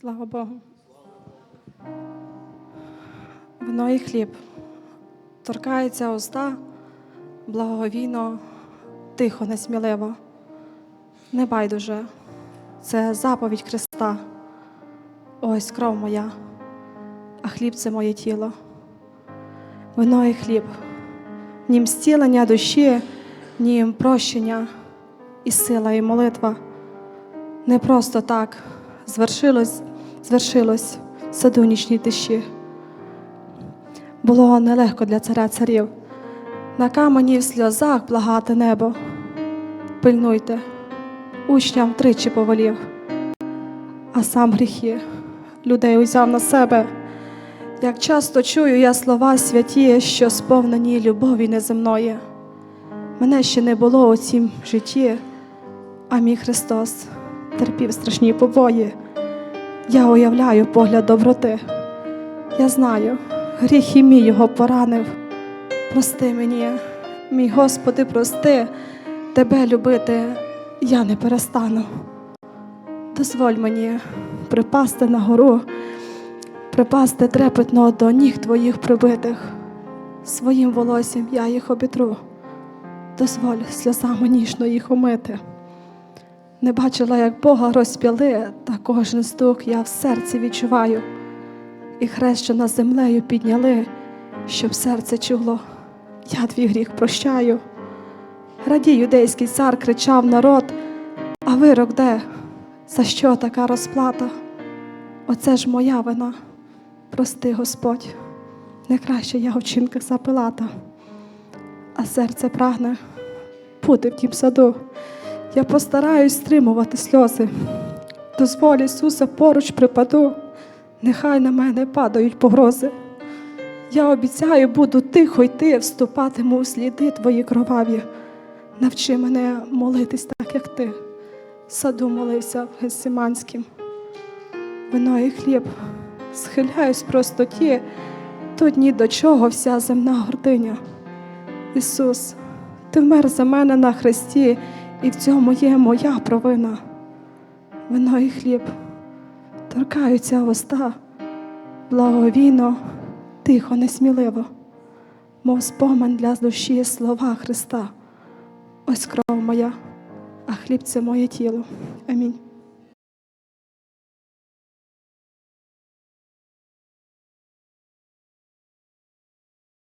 Слава Богу. Вино і хліб. Торкається уста, благовійно, тихо, несміливо. Не байдуже. Це заповідь Христа. Ось кров моя, а хліб це моє тіло. Вино і хліб. Нім зцілення душі, нім прощення і сила, і молитва. Не просто так звершилось, звершилось в саду нічній тиші. Було нелегко для царя царів. На камені в сльозах благати небо. Пильнуйте, учням тричі повелів, а сам гріхи людей узяв на себе. Як часто чую я слова святі, що сповнені любові неземної. Мене ще не було у цім житті, а мій Христос терпів страшні побої. Я уявляю погляд доброти. Я знаю, гріх і мій його поранив. Прости мені, мій Господи, прости, тебе любити я не перестану. Дозволь мені припасти на гору, припасти трепетно до ніг твоїх прибитих. Своїм волоссям я їх обітру. Дозволь сльозами ніжно їх умити. Не бачила, як Бога розп'яли, та кожен стук я в серці відчуваю, і над землею підняли, щоб серце чуло, я твій гріх прощаю. Радій, юдейський цар кричав народ, а вирок де? За що така розплата? Оце ж моя вина. Прости, Господь, не краще я в вчинках за Пилата, а серце прагне бути в тім саду. Я постараюсь стримувати сльози. Дозволь Ісуса поруч припаду, нехай на мене падають погрози. Я обіцяю, буду тихо йти, вступатиму у сліди твої кроваві. Навчи мене молитись так, як ти. Саду молився в Гессиманськім. Вино і хліб, схиляюсь простоті, тут ні до чого вся земна гординя. Ісус, ти вмер за мене на хресті, і в цьому є моя провина. Вино і хліб торкаються уста, благовійно, тихо, несміливо, мов спомин для душі слова Христа. Ось кров моя, а хліб це моє тіло. Амінь.